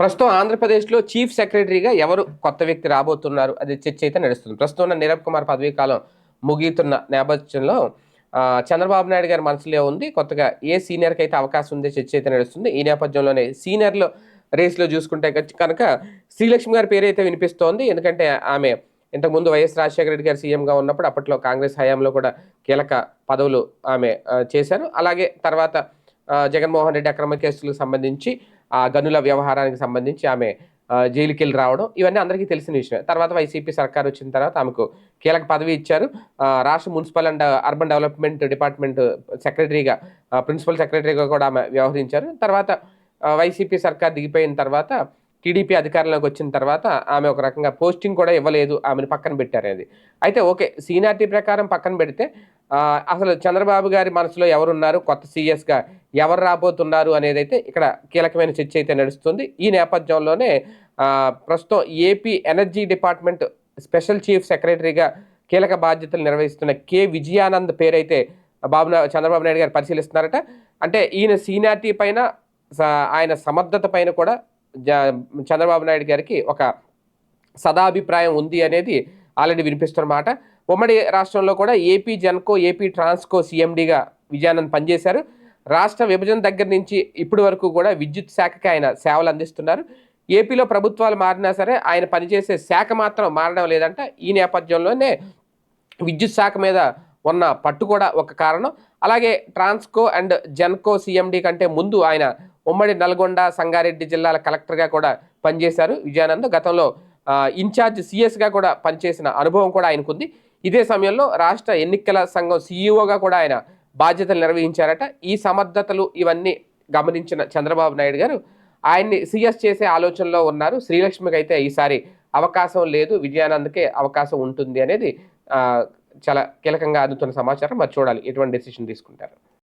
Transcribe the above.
ప్రస్తుతం ఆంధ్రప్రదేశ్లో చీఫ్ సెక్రటరీగా ఎవరు కొత్త వ్యక్తి రాబోతున్నారు అది చర్చ అయితే నడుస్తుంది. ప్రస్తుతం ఉన్న నీరబ్ కుమార్ పదవీ కాలం ముగిస్తున్న నేపథ్యంలో చంద్రబాబు నాయుడు గారి మనసులో ఉంది. కొత్తగా ఏ సీనియర్కి అయితే అవకాశం ఉందో చర్చ అయితే నడుస్తుంది. ఈ నేపథ్యంలోనే సీనియర్లో రేస్లో చూసుకుంటే కనుక శ్రీలక్ష్మి గారి పేరు అయితే వినిపిస్తోంది. ఎందుకంటే ఆమె ఇంతకుముందు వైఎస్ రాజశేఖర రెడ్డి గారు సీఎంగా ఉన్నప్పుడు అప్పట్లో కాంగ్రెస్ హయాంలో కూడా కీలక పదవులు ఆమె చేశారు. అలాగే తర్వాత జగన్మోహన్ రెడ్డి అక్రమ కేసులకు సంబంధించి ఆ గనుల వ్యవహారానికి సంబంధించి ఆమె ఆ, జైలుకి వెళ్ళి రావడం ఇవన్నీ అందరికీ తెలిసిన విషయం తర్వాత వైసీపీ సర్కార్ వచ్చిన తర్వాత ఆమెకు కీలక పదవి ఇచ్చారు. రాష్ట్ర municipal and urban development department సెక్రటరీగా ప్రిన్సిపల్ సెక్రటరీగా కూడా ఆమె వ్యవహరించారు. తర్వాత వైసీపీ సర్కార్ దిగిపోయిన తర్వాత టీడీపీ అధికారంలోకి వచ్చిన తర్వాత ఆమె ఒక రకంగా పోస్టింగ్ కూడా ఇవ్వలేదు ఆమెను పక్కన పెట్టారనేది. అయితే ఓకే సీనియారిటీ ప్రకారం పక్కన పెడితే అసలు చంద్రబాబు గారి మనసులో ఎవరున్నారు కొత్త సీఎస్గా ఎవరు రాబోతున్నారు అనేది అయితే ఇక్కడ కీలకమైన చర్చ అయితే నడుస్తుంది. ఈ నేపథ్యంలోనే ప్రస్తుతం AP energy department special chief సెక్రటరీగా కీలక బాధ్యతలు నిర్వహిస్తున్న కె. విజయానంద్ పేరైతే బాబు చంద్రబాబు నాయుడు గారు పరిశీలిస్తున్నారట. అంటే ఈయన సీనియారిటీ పైన స- ఆయన సమర్థత పైన కూడా చంద్రబాబు నాయుడు గారికి ఒక సదాభిప్రాయం ఉంది అనేది ఆల్రెడీ వినిపిస్తున్నమాట ఉమ్మడి రాష్ట్రంలో కూడా ఏపీ జన్కో ఏపీ ట్రాన్స్కో సీఎండీగా విజయానంద్ పనిచేశారు. రాష్ట్ర విభజన దగ్గర నుంచి ఇప్పటి వరకు కూడా విద్యుత్ శాఖకి ఆయన సేవలు అందిస్తున్నారు. ఏపీలో ప్రభుత్వాలు మారినా సరే ఆయన పనిచేసే శాఖ మాత్రం మారడం లేదంట. ఈ నేపథ్యంలోనే విద్యుత్ శాఖ మీద ఉన్న పట్టు కూడా ఒక కారణం. అలాగే ట్రాన్స్కో అండ్ జెన్కో సీఎండీ కంటే ముందు ఆయన ఉమ్మడి నల్గొండ సంగారెడ్డి జిల్లాల కలెక్టర్గా కూడా పనిచేశారు. విజయానంద్ గతంలో ఇన్ఛార్జ్ సిఎస్గా కూడా పనిచేసిన అనుభవం కూడా ఆయనకుంది. ఇదే సమయంలో రాష్ట్ర ఎన్నికల సంఘం సీఈఓగా కూడా ఆయన బాధ్యతలు నిర్వహించారట. ఈ సమర్థతలు ఇవన్నీ గమనించిన చంద్రబాబు నాయుడు గారు ఆయన్ని సీఎస్ చేసే ఆలోచనలో ఉన్నారు. శ్రీలక్ష్మికి అయితే ఈసారి అవకాశం లేదు. విజయానంద్కే అవకాశం ఉంటుంది అనేది చాలా కీలకంగా అందుతున్న సమాచారం. మరి చూడాలి ఎటువంటి డెసిషన్ తీసుకుంటారు.